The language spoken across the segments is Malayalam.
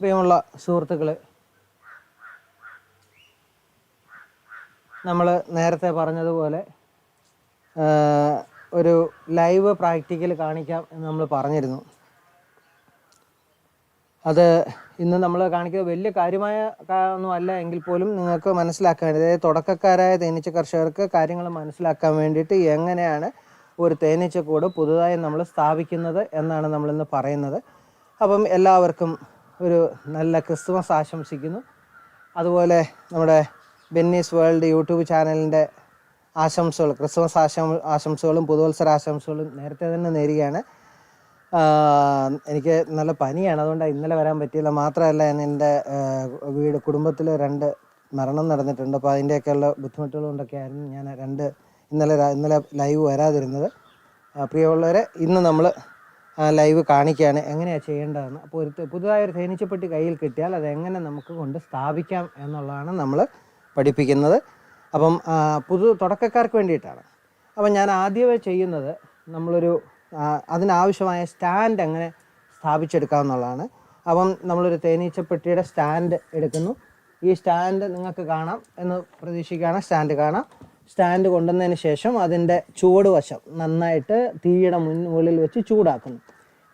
പ്രിയമുള്ള സുഹൃത്തുക്കളെ നമ്മൾ നേരത്തെ പറഞ്ഞതുപോലെ ഒരു ലൈവ് പ്രാക്ടിക്കൽ കാണിക്കാം എന്ന് നമ്മൾ പറഞ്ഞിരുന്നു. അത് ഇന്ന് നമ്മൾ കാണിക്കുന്നത് വലിയ കാര്യമായ ഒന്നും അല്ല എങ്കിൽ പോലും നിങ്ങൾക്ക് മനസ്സിലാക്കാൻ അതായത് തുടക്കക്കാരായ തേനീച്ച കർഷകർക്ക് കാര്യങ്ങൾ മനസ്സിലാക്കാൻ വേണ്ടിയിട്ട് എങ്ങനെയാണ് ഒരു തേനീച്ചക്കൂട് പുതുതായി നമ്മൾ സ്ഥാപിക്കുന്നത് എന്നാണ് നമ്മളിന്ന് പറയുന്നത്. അപ്പം എല്ലാവർക്കും ഒരു നല്ല ക്രിസ്മസ് ആശംസിക്കുന്നു. അതുപോലെ നമ്മുടെ ബെന്നീസ് വേൾഡ് യൂട്യൂബ് ചാനലിന്റെ ആശംസകൾ ക്രിസ്മസ് ആശം ആശംസകളും പുതുവത്സര ആശംസകളും നേരത്തെ തന്നെ നേരുകയാണ്. എനിക്ക് നല്ല പനിയാണ്. അതുകൊണ്ട് ഇന്നലെ വരാൻ പറ്റിയില്ല. മാത്രമല്ല എന്റെ വീട് കുടുംബത്തിൽ രണ്ട് മരണം നടന്നിട്ടുണ്ട്. അപ്പോൾ അതിന്റെയൊക്കെയുള്ള ബുദ്ധിമുട്ടുകൾ കൊണ്ടൊക്കെ ഞാൻ രണ്ട് ഇന്നലെ ഇന്നലെ ലൈവ് വരാതിരുന്നത്. പ്രിയമുള്ളവരെ ഇന്ന് നമ്മൾ ലൈവ് കാണിക്കുകയാണ്. എങ്ങനെയാണ് ചെയ്യേണ്ടതെന്ന്. അപ്പോൾ ഒരു പുതുതായൊരു തേനീച്ചപ്പെട്ടി കയ്യിൽ കിട്ടിയാൽ അത് എങ്ങനെ നമുക്ക് കൊണ്ട് സ്ഥാപിക്കാം എന്നുള്ളതാണ് നമ്മൾ പഠിപ്പിക്കുന്നത്. അപ്പം പുതു തുടക്കക്കാർക്ക് വേണ്ടിയിട്ടാണ്. അപ്പം ഞാൻ ആദ്യമേ ചെയ്യുന്നത് നമ്മളൊരു അതിനാവശ്യമായ സ്റ്റാൻഡ് എങ്ങനെ സ്ഥാപിച്ചെടുക്കാമെന്നുള്ളതാണ് അപ്പം നമ്മളൊരു തേനീച്ചപ്പെട്ടിയുടെ സ്റ്റാൻഡ് എടുക്കുന്നു. ഈ സ്റ്റാൻഡ് നിങ്ങൾക്ക് കാണാം എന്ന് പ്രതീക്ഷിക്കുകയാണ്. സ്റ്റാൻഡ് കാണാം. സ്റ്റാൻഡ് കൊണ്ടുവന്നതിന് ശേഷം അതിന്റെ വശം നന്നായിട്ട് തീയുടെ മുന്നുകളിൽ വെച്ച് ചൂടാക്കുന്നു.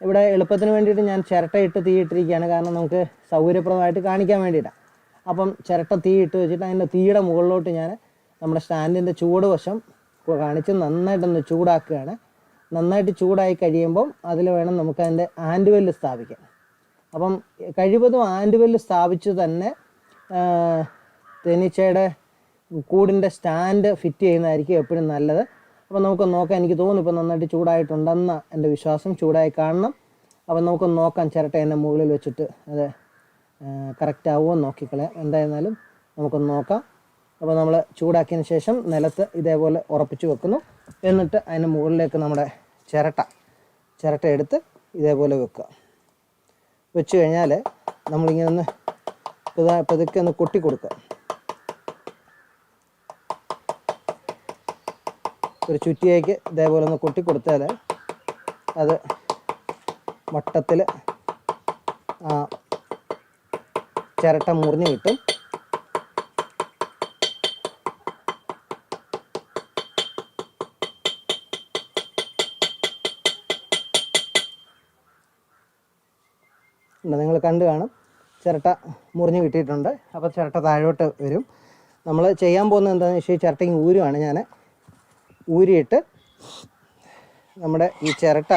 ഇവിടെ എളുപ്പത്തിന് വേണ്ടിയിട്ട് ഞാൻ ചിരട്ടയിട്ട് തീയിട്ടിരിക്കുകയാണ് കാരണം നമുക്ക് സൗകര്യപ്രദമായിട്ട് കാണിക്കാൻ വേണ്ടിയിട്ടാണ് അപ്പം ചിരട്ട തീ ഇട്ട് വെച്ചിട്ട് അതിന്റെ തീയുടെ മുകളിലോട്ട് ഞാൻ നമ്മുടെ സ്റ്റാൻഡിന്റെ ചൂട് വശം കൊ- കാണിച്ച് നന്നായിട്ടൊന്ന് ചൂടാക്കുകയാണ്. നന്നായിട്ട് ചൂടായി കഴിയുമ്പം അതിൽ വേണം നമുക്ക് അതിന്റെ ആൻഡുവെല്ല് സ്ഥാപിക്കാൻ. അപ്പം കഴിവതും ആൻഡുവെല്ല് സ്ഥാപിച്ച് തന്നെ തേനീച്ചയുടെ കൂടിന്റെ സ്റ്റാൻഡ് ഫിറ്റ് ചെയ്യുന്നതായിരിക്കും എപ്പോഴും നല്ലത്. അപ്പോൾ നമുക്ക് നോക്കാം. എനിക്ക് തോന്നുന്നു ഇപ്പോൾ നന്നായിട്ട് ചൂടായിട്ടുണ്ടെന്ന എന്റെ വിശ്വാസം ചൂടായി കാണണം. അപ്പം നമുക്ക് നോക്കാം. ചിരട്ട എന്റെ മുകളിൽ വെച്ചിട്ട് അത് കറക്റ്റ് ആവുമോ നോക്കിക്കളയാം. എന്തായിരുന്നാലും നമുക്കൊന്ന് നോക്കാം. അപ്പോൾ നമ്മൾ ചൂടാക്കിയതിന് ശേഷം നിലത്ത് ഇതേപോലെ ഉറപ്പിച്ച് വെക്കുന്നു. എന്നിട്ട് അതിന് മുകളിലേക്ക് നമ്മുടെ ചിരട്ട ചിരട്ട എടുത്ത് ഇതേപോലെ വെക്കുക. വെച്ച് കഴിഞ്ഞാൽ നമ്മളിങ്ങനെ ഒന്ന് പുതാ പതുക്കെ ഒന്ന് കൊട്ടി കൊടുക്കുക. ഒരു ചുറ്റിയേക്ക് ഇതേപോലെ ഒന്ന് കൊട്ടി കൊടുത്താൽ അത് വട്ടത്തിൽ ചിരട്ട മുറിഞ്ഞ് കിട്ടും. ഉണ്ട്. നിങ്ങൾ കണ്ടു കാണും. ചിരട്ട മുറിഞ്ഞ് കിട്ടിയിട്ടുണ്ട്. അപ്പോൾ ചിരട്ട താഴോട്ട് വരും. നമ്മൾ ചെയ്യാൻ പോകുന്നത് എന്താണെന്ന് വെച്ചാൽ ഈ ചിരട്ട ഇങ്ങ് ഊരുവാണ് ഞാൻ. ഊരിയിട്ട് നമ്മുടെ ഈ ചിരട്ട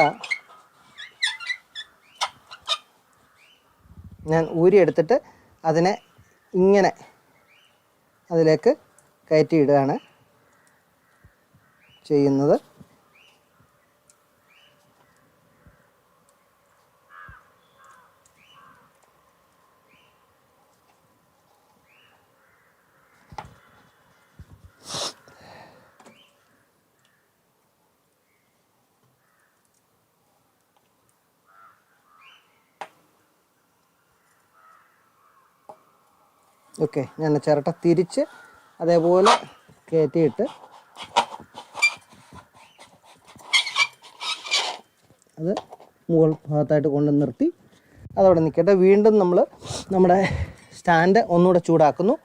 ഞാൻ ഊരിയെടുത്തിട്ട് അതിനെ ഇങ്ങനെ അതിലേക്ക് കയറ്റിയിടുകയാണ് ചെയ്യുന്നത്. ഓക്കെ ഞാൻ ചിരട്ട തിരിച്ച് അതേപോലെ കയറ്റിയിട്ട് അത് മുകൾ ഭാഗത്തായിട്ട് കൊണ്ട് നിർത്തി. അതവിടെ നിൽക്കട്ടെ. വീണ്ടും നമ്മൾ നമ്മുടെ സ്റ്റാൻഡ് ഒന്നുകൂടെ ചൂടാക്കുന്നു.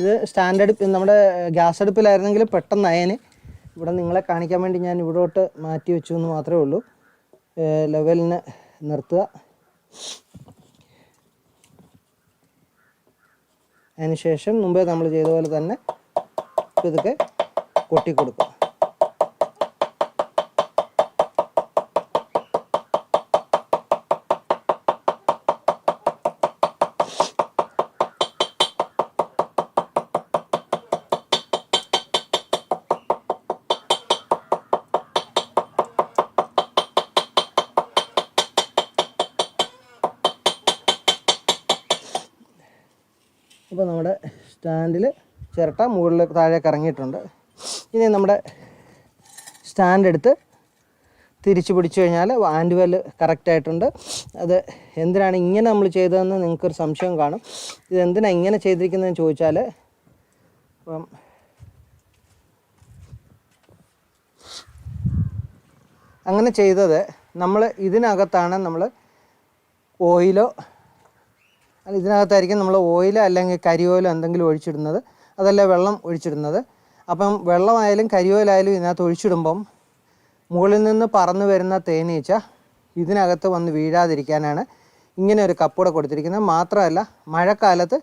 ഇത് സ്റ്റാൻഡ് നമ്മുടെ ഗ്യാസ് അടുപ്പിലായിരുന്നെങ്കിൽ പെട്ടെന്ന് അയന്. ഇവിടെ നിങ്ങളെ കാണിക്കാൻ വേണ്ടി ഞാൻ ഇവിടോട്ട് മാറ്റി വെച്ചു എന്ന് മാത്രമേ ഉള്ളൂ. ലെവലിന് നിർത്തുക. അതിനുശേഷം മുമ്പേ നമ്മൾ ചെയ്ത പോലെ തന്നെ ഇതൊക്കെ കൊട്ടി കൊടുക്കുക അപ്പോൾ നമ്മുടെ സ്റ്റാൻഡിൽ ചിരട്ട മുകളിൽ താഴേക്ക് ഇറങ്ങിയിട്ടുണ്ട്. ഇനി നമ്മുടെ സ്റ്റാൻഡ് എടുത്ത് തിരിച്ചു പിടിച്ചു കഴിഞ്ഞാൽ ആൻഡ് വെൽ കറക്റ്റായിട്ടുണ്ട് അത് എന്തിനാണ് ഇങ്ങനെ നമ്മൾ ചെയ്തതെന്ന് നിങ്ങൾക്കൊരു സംശയം കാണും. ഇത് എന്തിനാണ് ഇങ്ങനെ ചെയ്തിരിക്കുന്നതെന്ന് ചോദിച്ചാൽ ഇപ്പം അങ്ങനെ ചെയ്തത് നമ്മൾ ഇതിനകത്താണ് നമ്മൾ ഓയിലോ ഇതിനകത്തായിരിക്കും നമ്മൾ ഓയിലോ അല്ലെങ്കിൽ കരിയോയിലോ എന്തെങ്കിലും ഒഴിച്ചിടുന്നത്. അതല്ല വെള്ളം ഒഴിച്ചിടുന്നത്. അപ്പം വെള്ളമായാലും കരിയോയിലായാലും ഇതിനകത്ത് ഒഴിച്ചിടുമ്പം മുകളിൽ നിന്ന് പറന്നു വരുന്ന തേനീച്ച ഇതിനകത്ത് വന്ന് വീഴാതിരിക്കാനാണ് ഇങ്ങനെ ഒരു കപ്പൂടെ കൊടുത്തിരിക്കുന്നത്. മാത്രമല്ല മഴക്കാലത്ത്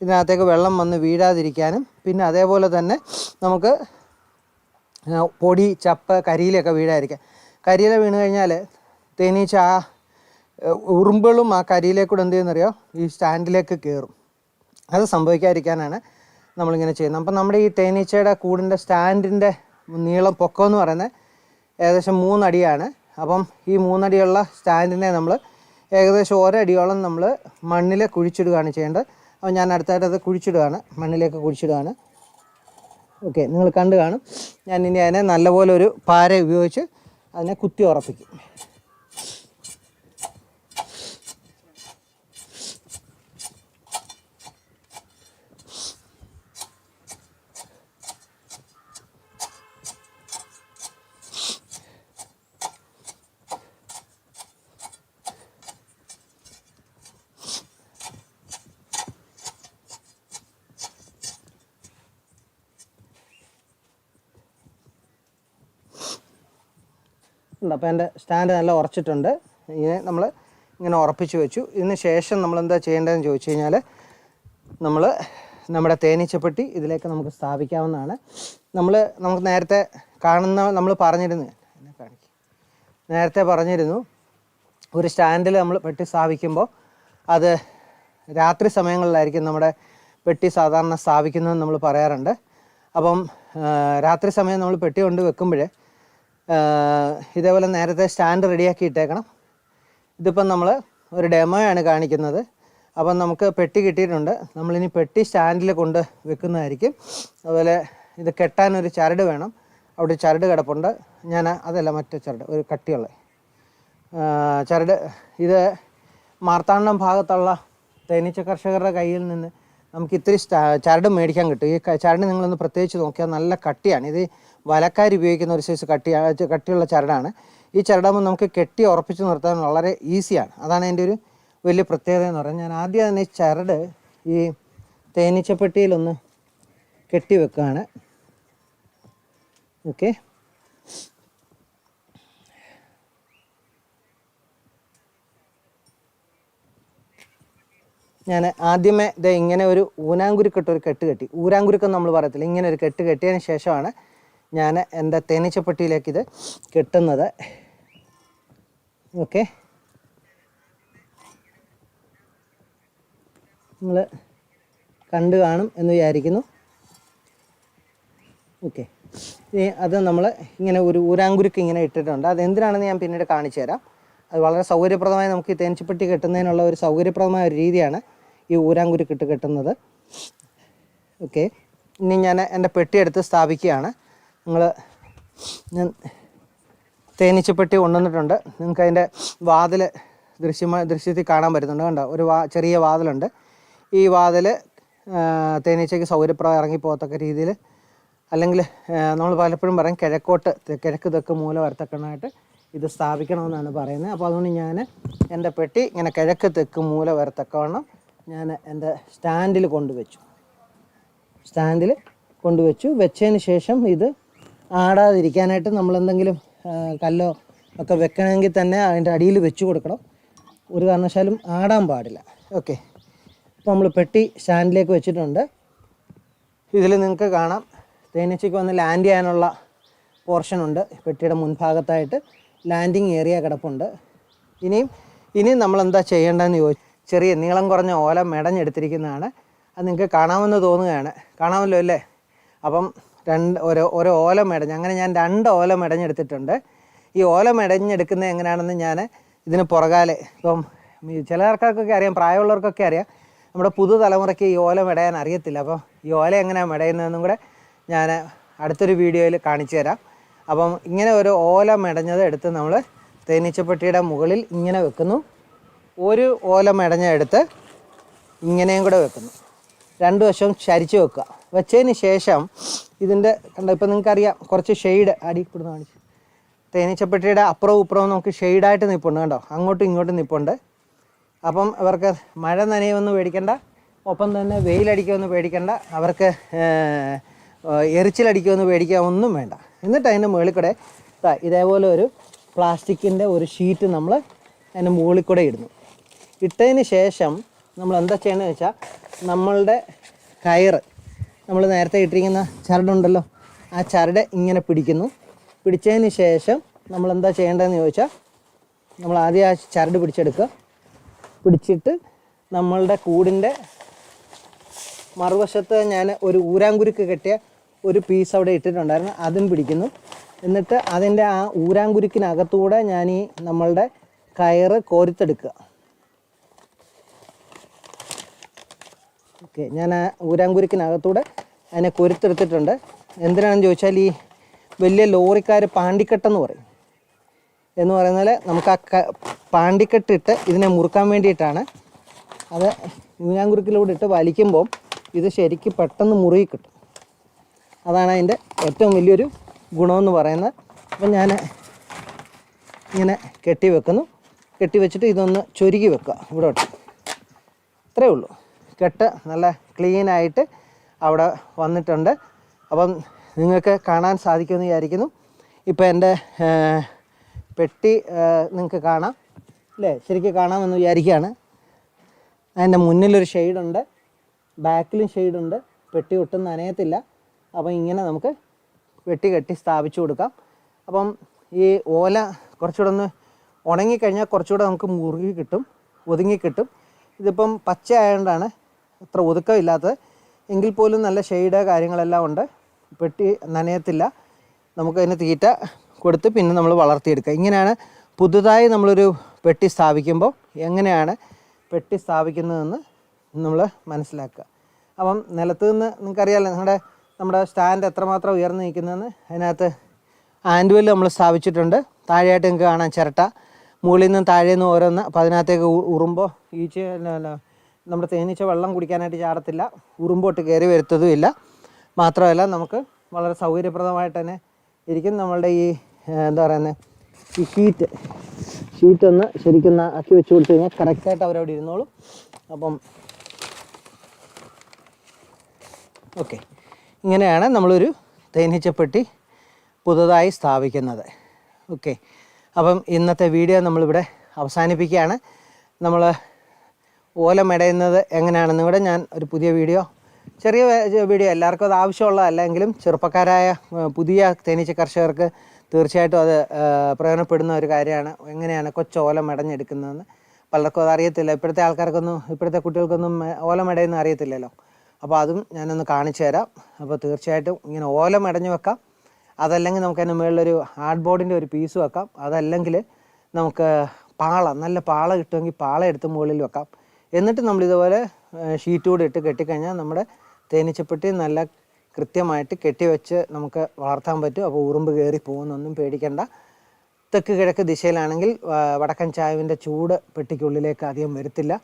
ഇതിനകത്തേക്ക് വെള്ളം വന്ന് വീഴാതിരിക്കാനും പിന്നെ അതേപോലെ തന്നെ നമുക്ക് പൊടി ചപ്പ് കരിയിലൊക്കെ വീഴാതിരിക്കാം. കരിയില വീണ് കഴിഞ്ഞാൽ തേനീച്ച ആ ഉറുമ്പുകളും ആ കരിയിലേക്കൂടെ എന്ത് ചെയ്യുന്നറിയോ? ഈ സ്റ്റാൻഡിലേക്ക് കയറും അത് സംഭവിക്കാതിരിക്കാനാണ് നമ്മളിങ്ങനെ ചെയ്യുന്നത്. അപ്പം നമ്മുടെ ഈ തേനീച്ചയുടെ കൂടിന്റെ സ്റ്റാൻഡിന്റെ നീളം പൊക്കം എന്ന് പറയുന്നത് ഏകദേശം മൂന്നടിയാണ്. അപ്പം ഈ മൂന്നടിയുള്ള സ്റ്റാൻഡിനെ നമ്മൾ ഏകദേശം ഒരടിയോളം നമ്മൾ മണ്ണിൽ കുഴിച്ചിടുകയാണ് ചെയ്യേണ്ടത്. അപ്പോൾ ഞാൻ അടുത്തായിട്ട് അത് കുഴിച്ചിടുകയാണ്. മണ്ണിലേക്ക് കുഴിച്ചിടുകയാണ്. ഓക്കെ നിങ്ങൾ കണ്ടു കാണും. ഞാൻ ഇനി അതിനെ നല്ലപോലെ ഒരു പാര ഉപയോഗിച്ച് അതിനെ കുത്തി ഉറപ്പിക്കും. ഉണ്ട് അപ്പോൾ എന്റെ സ്റ്റാൻഡ് നല്ല ഉറച്ചിട്ടുണ്ട്. ഇങ്ങനെ നമ്മൾ ഇങ്ങനെ ഉറപ്പിച്ച് വെച്ചു. ഇതിന് ശേഷം നമ്മൾ എന്താ ചെയ്യേണ്ടതെന്ന് ചോദിച്ചു കഴിഞ്ഞാൽ നമ്മൾ നമ്മുടെ തേനീച്ചപ്പെട്ടി ഇതിലേക്ക് നമുക്ക് സ്ഥാപിക്കാവുന്നതാണ്. നമ്മൾ നമുക്ക് നേരത്തെ കാണുന്ന നമ്മൾ പറഞ്ഞിരുന്നു. എന്നെ കാണിക്കും. നേരത്തെ പറഞ്ഞിരുന്നു. ഒരു സ്റ്റാൻഡിൽ നമ്മൾ പെട്ടി സ്ഥാപിക്കുമ്പോൾ അത് രാത്രി സമയങ്ങളിലായിരിക്കും നമ്മുടെ പെട്ടി സാധാരണ സ്ഥാപിക്കുന്നതെന്ന് നമ്മൾ പറയാറുണ്ട്. അപ്പം രാത്രി സമയം നമ്മൾ പെട്ടി കൊണ്ട് വെക്കുമ്പോഴേ ഇതേപോലെ നേരത്തെ സ്റ്റാൻഡ് റെഡിയാക്കി ഇട്ടേക്കണം. ഇതിപ്പം നമ്മൾ ഒരു ഡെമോയാണ് കാണിക്കുന്നത്. അപ്പം നമുക്ക് പെട്ടി കിട്ടിയിട്ടുണ്ട്. നമ്മളിനി പെട്ടി സ്റ്റാൻഡിൽ കൊണ്ട് വെക്കുന്നതായിരിക്കും. അതുപോലെ ഇത് കെട്ടാൻ ഒരു ചരട് വേണം. അവിടെ ചരട് കിടപ്പുണ്ട്. ഞാൻ അതല്ല മറ്റേ ചരട് ഒരു കട്ടിയുള്ള. ചരട് ഇത് മാർത്താണ്ഡം ഭാഗത്തുള്ള തേനീച്ച കർഷകരുടെ കയ്യിൽ നിന്ന് നമുക്ക് ഇത്തിരി ചരട് മേടിക്കാൻ കിട്ടും. ഈ ചരട് നിങ്ങളൊന്ന് പ്രത്യേകിച്ച് നോക്കിയാൽ നല്ല കട്ടിയാണ്. ഇത് വലക്കാർ ഉപയോഗിക്കുന്ന ഒരു സൈസ് കട്ടി കട്ടിയുള്ള ചരടാണ്. ഈ ചരടാകുമ്പോൾ നമുക്ക് കെട്ടി ഉറപ്പിച്ച് നിർത്താൻ വളരെ ഈസിയാണ്. അതാണ് എന്റെ ഒരു വലിയ പ്രത്യേകത എന്ന് പറയുന്നത്. ഞാൻ ആദ്യം തന്നെ ഈ ചരട് ഈ തേനീച്ചപ്പെട്ടിയിലൊന്ന് കെട്ടി വെക്കുകയാണ്. ഓക്കെ. ഞാൻ ആദ്യമേ ഇത് ഇങ്ങനെ ഒരു ഊനാങ്കുരുക്കിട്ട് ഒരു കെട്ട് കെട്ടി. ഊരാങ്കുരുക്കം നമ്മൾ പറയത്തില്ല. ഇങ്ങനെ ഒരു കെട്ട് കെട്ടിയതിന് ശേഷമാണ് ഞാൻ എന്റെ തേനീച്ചപ്പെട്ടിയിലേക്ക് ഇത് കെട്ടുന്നത്. ഓക്കെ. നിങ്ങൾ കണ്ടു കാണും എന്ന് വിചാരിക്കുന്നു. ഓക്കെ. ഇനി അത് നമ്മൾ ഇങ്ങനെ ഒരു ഊരാങ്കുരുക്ക് ഇങ്ങനെ ഇട്ടിട്ടുണ്ട്. അത് എന്തിനാണെന്ന് ഞാൻ പിന്നീട് കാണിച്ചു തരാം. അത് വളരെ സൗകര്യപ്രദമായി നമുക്ക് ഈ തേനീച്ചപ്പെട്ടി കെട്ടുന്നതിനുള്ള ഒരു സൗകര്യപ്രദമായ ഒരു രീതിയാണ്. ഈ ഊരാങ്കുരുക്ക് ഇട്ട് കെട്ടുന്നത്. ഓക്കെ. ഇനി ഞാൻ എന്റെ പെട്ടി എടുത്ത് സ്ഥാപിക്കുകയാണ്. നിങ്ങൾ ഞാൻ തേനീച്ചപ്പെട്ടി കൊണ്ടുവന്നിട്ടുണ്ട്. നിങ്ങൾക്ക് അതിന്റെ വാതിൽ ദൃശ്യമായി ദൃശ്യത്തിൽ കാണാൻ പറ്റുന്നുണ്ട്. കണ്ടോ? ഒരു വാ ചെറിയ വാതിലുണ്ട്. ഈ വാതിൽ തേനീച്ചയ്ക്ക് സൗകര്യപ്രദം ഇറങ്ങിപ്പോകത്തക്ക രീതിയിൽ അല്ലെങ്കിൽ നമ്മൾ പലപ്പോഴും പറയും കിഴക്കോട്ട് കിഴക്ക് തെക്ക് മൂല വരത്തക്കണമായിട്ട് ഇത് സ്ഥാപിക്കണമെന്നാണ് പറയുന്നത്. അപ്പോൾ അതുകൊണ്ട് ഞാൻ എന്റെ പെട്ടി ഇങ്ങനെ കിഴക്ക് തെക്ക് മൂല വരത്തക്കവണ്ണം ഞാൻ എന്റെ സ്റ്റാൻഡിൽ കൊണ്ടുവച്ചു. സ്റ്റാൻഡിൽ കൊണ്ടുവച്ചു. വെച്ചതിന് ശേഷം ഇത് ആടാതിരിക്കാനായിട്ട് നമ്മൾ എന്തെങ്കിലും കല്ലോ ഒക്കെ വെക്കണമെങ്കിൽ തന്നെ അതിന്റെ അടിയിൽ വെച്ച് കൊടുക്കണം. ഒരു കാരണവശാലും ആടാൻ പാടില്ല. ഓക്കെ. അപ്പോൾ നമ്മൾ പെട്ടി സ്റ്റാൻഡിലേക്ക് വെച്ചിട്ടുണ്ട്. ഇതിൽ നിങ്ങൾക്ക് കാണാം. തേനീച്ചയ്ക്ക് വന്ന് ലാൻഡ് ചെയ്യാനുള്ള പോർഷൻ ഉണ്ട്. പെട്ടിയുടെ മുൻഭാഗത്തായിട്ട് ലാൻഡിങ് ഏരിയ കിടപ്പുണ്ട്. ഇനിയും ഇനിയും നമ്മൾ എന്താ ചെയ്യേണ്ടതെന്ന് ചോദിച്ചു ചെറിയ നീളം കുറഞ്ഞ ഓല മെടഞ്ഞെടുത്തിരിക്കുന്നതാണ്. അത് നിങ്ങൾക്ക് കാണാമെന്ന് തോന്നുകയാണ്. കാണാമല്ലോ അല്ലേ? അപ്പം രണ്ട് ഓരോ ഓരോ ഓല മെടഞ്ഞ് അങ്ങനെ ഞാൻ രണ്ട് ഓല മെടഞ്ഞെടുത്തിട്ടുണ്ട്. ഈ ഓല മെടഞ്ഞെടുക്കുന്നത് എങ്ങനെയാണെന്ന് ഞാൻ ഇതിന് പുറകാലെ ഇപ്പം ചില ആൾക്കാർക്കൊക്കെ അറിയാം പ്രായമുള്ളവർക്കൊക്കെ അറിയാം. നമ്മുടെ പുതുതലമുറയ്ക്ക് ഈ ഓല മെടയാൻ അറിയത്തില്ല. അപ്പം ഈ ഓല എങ്ങനെയാണ് മെടയുന്നതെന്നും കൂടെ ഞാൻ അടുത്തൊരു വീഡിയോയിൽ കാണിച്ചു തരാം. അപ്പം ഇങ്ങനെ ഒരു ഓല മെടഞ്ഞത് എടുത്ത് നമ്മൾ തേനീച്ചപ്പെട്ടിയുടെ മുകളിൽ ഇങ്ങനെ വെക്കുന്നു. ഒരു ഓല മെടഞ്ഞെടുത്ത് ഇങ്ങനെയും കൂടെ വെക്കുന്നു. രണ്ട് വശവും ചരിച്ച് വെക്കുക. വെച്ചതിന് ശേഷം ഇതിന്റെ കണ്ട ഇപ്പം നിങ്ങൾക്കറിയാം കുറച്ച് ഷെയ്ഡ് അടിപ്പെടുന്ന കാണിച്ചു. തേനീച്ചപ്പെട്ടിയുടെ അപ്പുറവും ഇപ്പുറവും നമുക്ക് ഷെയ്ഡായിട്ട് നിൽപ്പുണ്ട് കണ്ടോ? അങ്ങോട്ടും ഇങ്ങോട്ടും നിൽപ്പുണ്ട്. അപ്പം അവർക്ക് മഴ നനയുമെന്ന് പേടിക്കേണ്ട. ഒപ്പം തന്നെ വെയിലടിക്കുമെന്ന് പേടിക്കേണ്ട. അവർക്ക് എറിച്ചിലടിക്കുമെന്ന് പേടിക്കാൻ ഒന്നും വേണ്ട. എന്നിട്ട് അതിന്റെ മുകളിൽ കൂടെ ഇതേപോലെ ഒരു പ്ലാസ്റ്റിക്കിന്റെ ഒരു ഷീറ്റ് നമ്മൾ അതിന്റെ മുകളിൽ കൂടെ ഇടുന്നു. ഇട്ടതിന് ശേഷം നമ്മൾ എന്താ ചെയ്യണമെന്ന് വെച്ചാൽ നമ്മളുടെ കയറ് നമ്മൾ നേരത്തെ ഇട്ടിരിക്കുന്ന ചരടുണ്ടല്ലോ ആ ചരട് ഇങ്ങനെ പിടിക്കുന്നു. പിടിച്ചതിന് ശേഷം നമ്മൾ എന്താ ചെയ്യേണ്ടതെന്ന് ചോദിച്ചാൽ നമ്മൾ ആദ്യം ആ ചരട് പിടിച്ചെടുക്കുക. പിടിച്ചിട്ട് നമ്മളുടെ കൂടിന്റെ മറുവശത്ത് ഞാൻ ഒരു ഊരാങ്കുരുക്ക് കെട്ടിയ ഒരു പീസ് അവിടെ ഇട്ടിട്ടുണ്ടായിരുന്നു അതും പിടിക്കുന്നു. എന്നിട്ട് അതിന്റെ ആ ഊരാങ്കുരുക്കിനകത്തൂടെ ഞാൻ ഈ നമ്മളുടെ കയറ് കോരിത്തെടുക്കുക. ഓക്കെ. ഞാൻ ആ ഊരാങ്കുരുക്കിനകത്തൂടെ അതിനെ കൊരുത്തെടുത്തിട്ടുണ്ട്. എന്തിനാണെന്ന് ചോദിച്ചാൽ ഈ വലിയ ലോറിക്കാർ പാണ്ടിക്കെട്ടെന്ന് പറയും. എന്ന് പറയുന്നത് നമുക്ക് ആ പാണ്ടിക്കെട്ടിട്ട് ഇതിനെ മുറുക്കാൻ വേണ്ടിയിട്ടാണ്. അത് ഊരാങ്കുരുക്കിലൂടെ ഇട്ട് വലിക്കുമ്പം ഇത് ശരിക്കും പെട്ടെന്ന് മുറുകി കിട്ടും. അതാണ് അതിന്റെ ഏറ്റവും വലിയൊരു ഗുണമെന്ന് പറയുന്നത്. അപ്പം ഞാൻ ഇങ്ങനെ കെട്ടി വെക്കുന്നു കെട്ടി വെച്ചിട്ട് ഇതൊന്ന് ചൊരുക്കി വെക്കുക ഇവിടോട്ട്. ഇത്രയേ ഉള്ളൂ. കെട്ട് നല്ല ക്ലീനായിട്ട് അവിടെ വന്നിട്ടുണ്ട്. അപ്പം നിങ്ങൾക്ക് കാണാൻ സാധിക്കുമെന്ന് വിചാരിക്കുന്നു. ഇപ്പോൾ എന്റെ പെട്ടി നിങ്ങൾക്ക് കാണാം. അല്ലേ? ശരിക്കും കാണാമെന്ന് വിചാരിക്കുകയാണ്. അതിന്റെ മുന്നിലൊരു ഷെയ്ഡുണ്ട് ബാക്കിലും ഷെയ്ഡുണ്ട് പെട്ടി ഒട്ടും നനയത്തില്ല. അപ്പം ഇങ്ങനെ നമുക്ക് വെട്ടി കെട്ടി സ്ഥാപിച്ചു കൊടുക്കാം. അപ്പം ഈ ഓല കുറച്ചുകൂടെ ഒന്ന് ഉണങ്ങിക്കഴിഞ്ഞാൽ കുറച്ചുകൂടെ നമുക്ക് മുറുകി കിട്ടും ഒതുങ്ങി കിട്ടും. ഇതിപ്പം പച്ച ആയതുകൊണ്ടാണ് അത്ര ഒതുക്കമില്ലാത്തത് എങ്കിൽ പോലും നല്ല ഷെയ്ഡ് കാര്യങ്ങളെല്ലാം ഉണ്ട്. പെട്ടി നനയത്തില്ല. നമുക്ക് അതിന് തീറ്റ കൊടുത്ത് പിന്നെ നമ്മൾ വളർത്തിയെടുക്കുക. ഇങ്ങനെയാണ് പുതുതായി നമ്മളൊരു പെട്ടി സ്ഥാപിക്കുമ്പോൾ എങ്ങനെയാണ് പെട്ടി സ്ഥാപിക്കുന്നതെന്ന് നമ്മൾ മനസ്സിലാക്കുക. അപ്പം നിലത്ത് നിന്ന് നിങ്ങൾക്കറിയാമല്ലോ നിങ്ങളുടെ നമ്മുടെ സ്റ്റാൻഡ് എത്രമാത്രം ഉയർന്നു നിൽക്കുന്നതെന്ന് അതിനകത്ത് ആൻഡുവൽ നമ്മൾ സ്ഥാപിച്ചിട്ടുണ്ട്. താഴെയായിട്ട് നിങ്ങൾക്ക് കാണാം ചിരട്ട. മുകളിൽ നിന്നും താഴെ നിന്ന് ഓരോന്ന് അപ്പോൾ അതിനകത്തേക്ക് ഉറുമ്പോൾ ഉറുമ്പോ ഈച്ച നമ്മുടെ തേനീച്ച വെള്ളം കുടിക്കാനായിട്ട് ചാടത്തില്ല ഉറുമ്പോട്ട് കയറി വരുത്തതും ഇല്ല മാത്രമല്ല നമുക്ക് വളരെ സൗകര്യപ്രദമായിട്ട് തന്നെ ഇരിക്കും. നമ്മളുടെ ഈ എന്താ പറയുന്നത് ഈ ഷീറ്റ് ഷീറ്റ് ഒന്ന് ശരിക്കും ആക്കി വെച്ച് കൊടുത്തു കഴിഞ്ഞാൽ കറക്റ്റായിട്ട് അവരവിടെ ഇരുന്നോളും. അപ്പം ഓക്കെ ഇങ്ങനെയാണ് നമ്മളൊരു തേനീച്ചപ്പെട്ടി പുതുതായി സ്ഥാപിക്കുന്നത്. ഓക്കെ അപ്പം ഇന്നത്തെ വീഡിയോ നമ്മളിവിടെ അവസാനിപ്പിക്കുകയാണ്. നമ്മൾ ഓല മെടയുന്നത് എങ്ങനെയാണെന്ന് കൂടെ ഞാൻ ഒരു പുതിയ വീഡിയോ ചെറിയ വീഡിയോ. എല്ലാവർക്കും അത് ആവശ്യമുള്ളതല്ല എങ്കിലും ചെറുപ്പക്കാരായ പുതിയ തേനീച്ച കർഷകർക്ക് തീർച്ചയായിട്ടും അത് പ്രയോജനപ്പെടുന്ന ഒരു കാര്യമാണ്. എങ്ങനെയാണ് കൊച്ചോല മെടഞ്ഞെടുക്കുന്നതെന്ന് പലർക്കും അത് അറിയത്തില്ല. ഇപ്പോഴത്തെ ആൾക്കാർക്കൊന്നും ഇപ്പോഴത്തെ കുട്ടികൾക്കൊന്നും ഓല മെടയെന്ന് അറിയത്തില്ലല്ലോ. അപ്പോൾ അതും ഞാനൊന്ന് കാണിച്ചു തരാം. അപ്പോൾ തീർച്ചയായിട്ടും ഇങ്ങനെ ഓല മെടഞ്ഞു വെക്കാം. അതല്ലെങ്കിൽ നമുക്ക് അതിന് മുകളിലൊരു ഹാർഡ് ബോർഡിന്റെ ഒരു പീസ് വെക്കാം. അതല്ലെങ്കിൽ നമുക്ക് പാള നല്ല പാള കിട്ടുമെങ്കിൽ പാള എടുത്ത് മുകളിൽ വെക്കാം. എന്നിട്ട് നമ്മൾ ഇതുപോലെ ഷീറ്റ് കൂടെ ഇട്ട് കെട്ടിക്കഴിഞ്ഞാൽ നമ്മുടെ തേനീച്ചപ്പെട്ടി നല്ല കൃത്യമായിട്ട് കെട്ടിവെച്ച് നമുക്ക് വളർത്താൻ പറ്റും. അപ്പോൾ ഉറുമ്പ് കയറി പോകുന്നൊന്നും പേടിക്കേണ്ട. തെക്ക് കിഴക്ക് ദിശയിലാണെങ്കിൽ വടക്കൻ ചായവിന്റെ ചൂട് പെട്ടിക്കുള്ളിലേക്ക് അധികം വരത്തില്ല.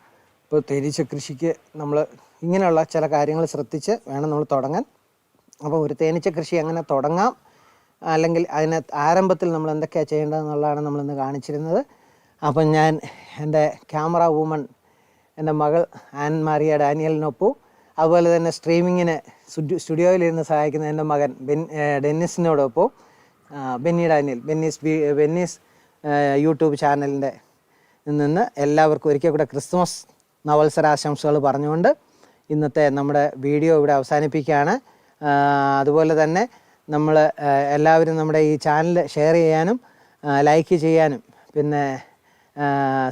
ഇപ്പോൾ തേനീച്ച കൃഷിക്ക് നമ്മൾ ഇങ്ങനെയുള്ള ചില കാര്യങ്ങൾ ശ്രദ്ധിച്ച് വേണം നമ്മൾ തുടങ്ങാൻ. അപ്പോൾ ഒരു തേനീച്ച കൃഷി അങ്ങനെ തുടങ്ങാം അല്ലെങ്കിൽ അതിന് ആരംഭത്തിൽ നമ്മൾ എന്തൊക്കെയാണ് ചെയ്യേണ്ടതെന്നുള്ളതാണ് നമ്മളിന്ന് കാണിച്ചിരുന്നത്. അപ്പം ഞാൻ എന്റെ ക്യാമറ വുമൺ എന്റെ മകൾ ആൻ മാറിയ ഡാനിയലിനൊപ്പം. അതുപോലെ തന്നെ സ്ട്രീമിങ്ങിന് സ്റ്റുഡിയോയിലിരുന്ന് സഹായിക്കുന്ന എന്റെ മകൻ ബെൻ ഡെന്നിസിനോടൊപ്പം. Benny Daniel Benny's B Benny's YouTube ചാനലിന്റെ നിന്ന് എല്ലാവർക്കും ഒരിക്കൽ കൂടെ ക്രിസ്മസ് നവത്സരാശംസകൾ പറഞ്ഞുകൊണ്ട് ഇന്നത്തെ നമ്മുടെ വീഡിയോ ഇവിടെ അവസാനിപ്പിക്കുകയാണ്. അതുപോലെ തന്നെ നമ്മൾ എല്ലാവരും നമ്മുടെ ഈ ചാനൽ ഷെയർ ചെയ്യാനും ലൈക്ക് ചെയ്യാനും പിന്നെ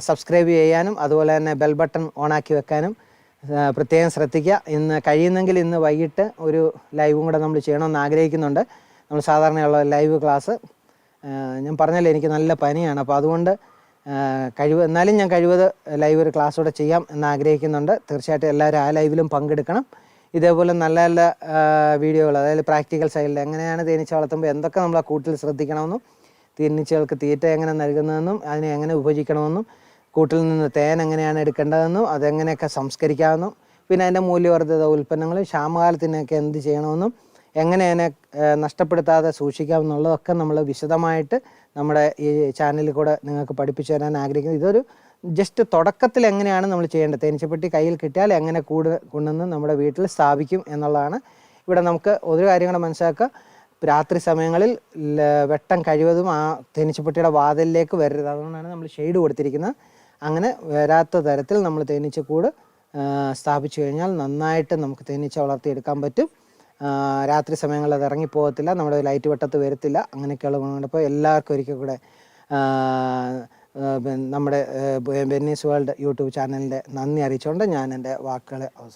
സബ്സ്ക്രൈബ് ചെയ്യാനും അതുപോലെ തന്നെ ബെൽ ബട്ടൺ ഓണാക്കി വെക്കാനും പ്രത്യേകം ശ്രദ്ധിക്കുക. ഇന്ന് കഴിയുന്നെങ്കിൽ ഇന്ന് വൈകിട്ട് ഒരു ലൈവും കൂടെ നമ്മൾ ചെയ്യണമെന്ന് ആഗ്രഹിക്കുന്നുണ്ട്. നമ്മൾ സാധാരണയുള്ള ലൈവ് ക്ലാസ്. ഞാൻ പറഞ്ഞല്ലോ എനിക്ക് നല്ല പനിയാണ്. അപ്പോൾ അതുകൊണ്ട് കഴിവ് എന്നാലും ഞാൻ കഴിവത് ലൈവ് ഒരു ക്ലാസ് കൂടെ ചെയ്യാം എന്ന് ആഗ്രഹിക്കുന്നുണ്ട്. തീർച്ചയായിട്ടും എല്ലാവരും ആ ലൈവിലും പങ്കെടുക്കണം. ഇതേപോലെ നല്ല നല്ല വീഡിയോകൾ അതായത് പ്രാക്ടിക്കൽ സൈഡിൽ എങ്ങനെയാണ് തേനീച്ച വളർത്തുമ്പോൾ എന്തൊക്കെ നമ്മൾ ആ കൂട്ടിൽ ശ്രദ്ധിക്കണമെന്നും തേനീച്ചകൾക്ക് തീറ്റ എങ്ങനെ നൽകുന്നതെന്നും അതിനെ എങ്ങനെ ഉപയോഗിക്കണമെന്നും കൂട്ടിൽ നിന്ന് തേൻ എങ്ങനെയാണ് എടുക്കേണ്ടതെന്നും അതെങ്ങനെയൊക്കെ സംസ്കരിക്കാമെന്നും പിന്നെ അതിന്റെ മൂല്യവർദ്ധിത ഉൽപ്പന്നങ്ങൾ ക്ഷാമകാലത്തിനൊക്കെ എന്ത് ചെയ്യണമെന്നും എങ്ങനെ അതിനെ നഷ്ടപ്പെടുത്താതെ സൂക്ഷിക്കാം എന്നുള്ളതൊക്കെ നമ്മൾ വിശദമായിട്ട് നമ്മുടെ ഈ ചാനലിൽ കൂടെ നിങ്ങൾക്ക് പഠിപ്പിച്ചു തരാൻ ആഗ്രഹിക്കുന്നു. ഇതൊരു ജസ്റ്റ് തുടക്കത്തിൽ എങ്ങനെയാണ് നമ്മൾ ചെയ്യേണ്ടത്? തേനീച്ചപ്പെട്ടി കയ്യിൽ കിട്ടിയാൽ എങ്ങനെ കൂട് കൊണ്ടുവന്ന് നമ്മുടെ വീട്ടിൽ സ്ഥാപിക്കും എന്നുള്ളതാണ്. ഇവിടെ നമുക്ക് ഒരു കാര്യം കൂടെ മനസ്സിലാക്കുക. രാത്രി സമയങ്ങളിൽ വെട്ടം കഴിവതും ആ തേനീച്ചപ്പെട്ടിയുടെ വാതിലിലേക്ക് വരരുത്. അതുകൊണ്ടാണ് നമ്മൾ ഷെയ്ഡ് കൊടുത്തിരിക്കുന്നത്. അങ്ങനെ വരാത്ത തരത്തിൽ നമ്മൾ തേനീച്ചക്കൂട് സ്ഥാപിച്ചു കഴിഞ്ഞാൽ നന്നായിട്ട് നമുക്ക് തേനീച്ച വളർത്തിയെടുക്കാൻ പറ്റും. രാത്രി സമയങ്ങളിൽ അത് ഇറങ്ങിപ്പോകത്തില്ല നമ്മുടെ ലൈറ്റ് വെട്ടത്ത് വരത്തില്ല. അങ്ങനെയൊക്കെയുള്ള ഗുണങ്ങളുണ്ട്. അപ്പോൾ എല്ലാവർക്കും ഒരിക്കൽ കൂടെ നമ്മുടെ ബെന്നീസ് വേൾഡ് യൂട്യൂബ് ചാനലിന്റെ നന്ദി അറിയിച്ചുകൊണ്ട് ഞാൻ എന്റെ വാക്കുകളെ അവസാനിപ്പിക്കുന്നു.